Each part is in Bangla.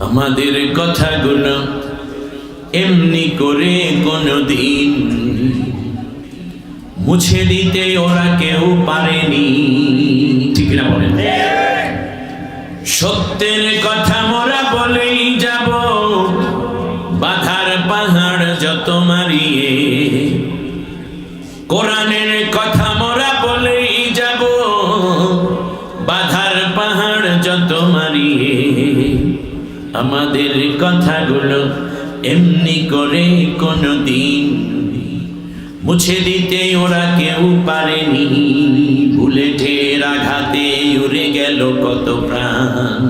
আমাদের কথাগুলো এমনি করে কোনদিন মুছে দিতে ওরা কেউ পারেনি। ঠিক না বলেন? সত্যের কথা মোরা বলেই যাব, বাধার পাহাড় যত মারিয়ে। কোরআনের কথা মোরা বলেই যাব, বাধার পাহাড় যত মারিয়ে। আমাদের কথাগুলো এমনি করে কোনো দিন মুছে দিতে ওরা কেউ পারেনি। বুলেটের আঘাতে উড়ে গেল কত প্রাণ।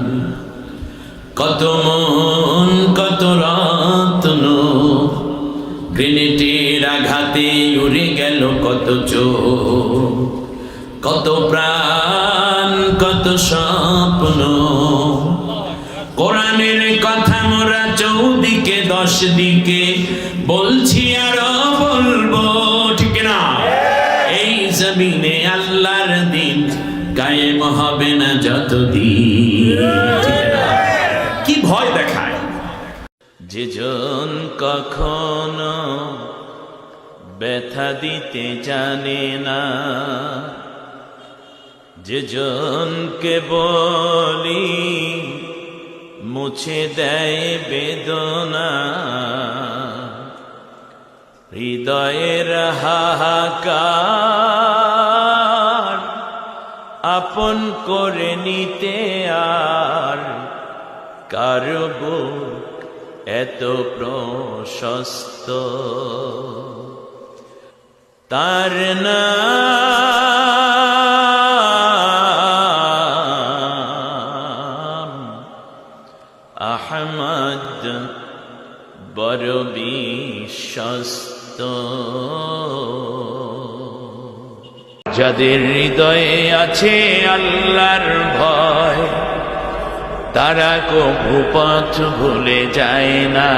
কত মন, কত রত্ন গ্রেনেটের আঘাতে উড়ে গেল কত চোখ। কত প্রাণ, কত স্বপ্ন কোরআনের কথা মোরা চৌদিকে দশ দিকে বলছি আরও বলব, ঠিক না এই জমিনে আল্লাহর দিন কায়েম হবে না যতদিন কি ভয় দেখায়? যেজন কখনো ব্যথা দিতে জানে না যেজনকে বলি মুছে দেয় বেদনা। হৃদয়ের হাহাকার আপন করে নিতে আর কারও বুক এত প্রশস্ত? তার নাম বড় বিশ্বস্ত যাদের হৃদয়ে আছে আল্লাহর ভয়, তারা কবু ভুলে যায় না।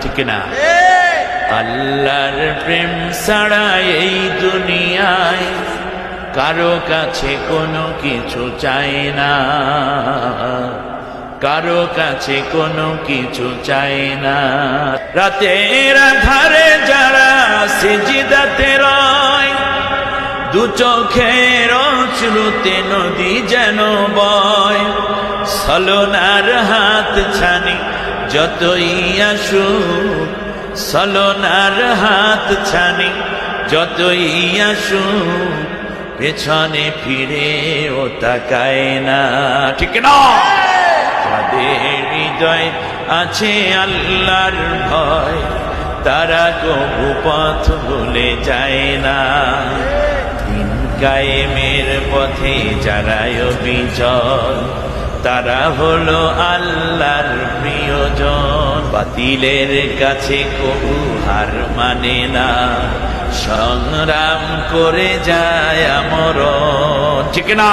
ঠিক না আল্লাহর প্রেম ছাড়া এই দুনিয়ায় কারও কাছে কোনো কিছু চায় না। কারও কাছে কোনো কিছু চায় না। রাতের আধারে যারা সিজিদাতে রয়, দু চোখের শ্রুতে নদী যেন বয়। সলনার হাত ছানি যতই আসুক, সলনার হাত ছানি যতই আসুক, পেছনে ফিরে ও তাকায় না। ঠিক না যাদের হৃদয় আছে আল্লাহর ভয়। তারা কবু পথ ভুলে যায় না। কায়েমের পথে যারাই বিজয় তারা হলো আল্লাহর প্রিয়জন। বাতিলের কাছে কবু হার মানে না। সংগ্রাম করে যায় আমর ঠিক না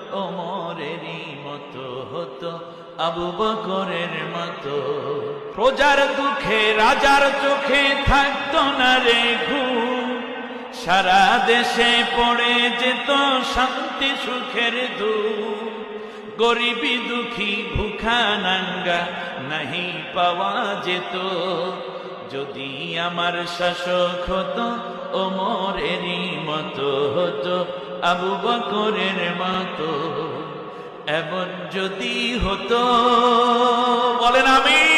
ওমরেরই মতো হতো আবু বকরের মতো। প্রজার দুঃখে রাজার চোখে থাকতো না রে ঘুম। সারা দেশে পড়ে যেত শান্তি সুখের ধূপ গরিবী দুঃখী ভুখা নাঙ্গা নাহি পাওয়া যেত। যদি আমার শাসক হতো ওমরেরই মতো হতো আবু বকরের মতো এমন যদি হতো বলেন আমি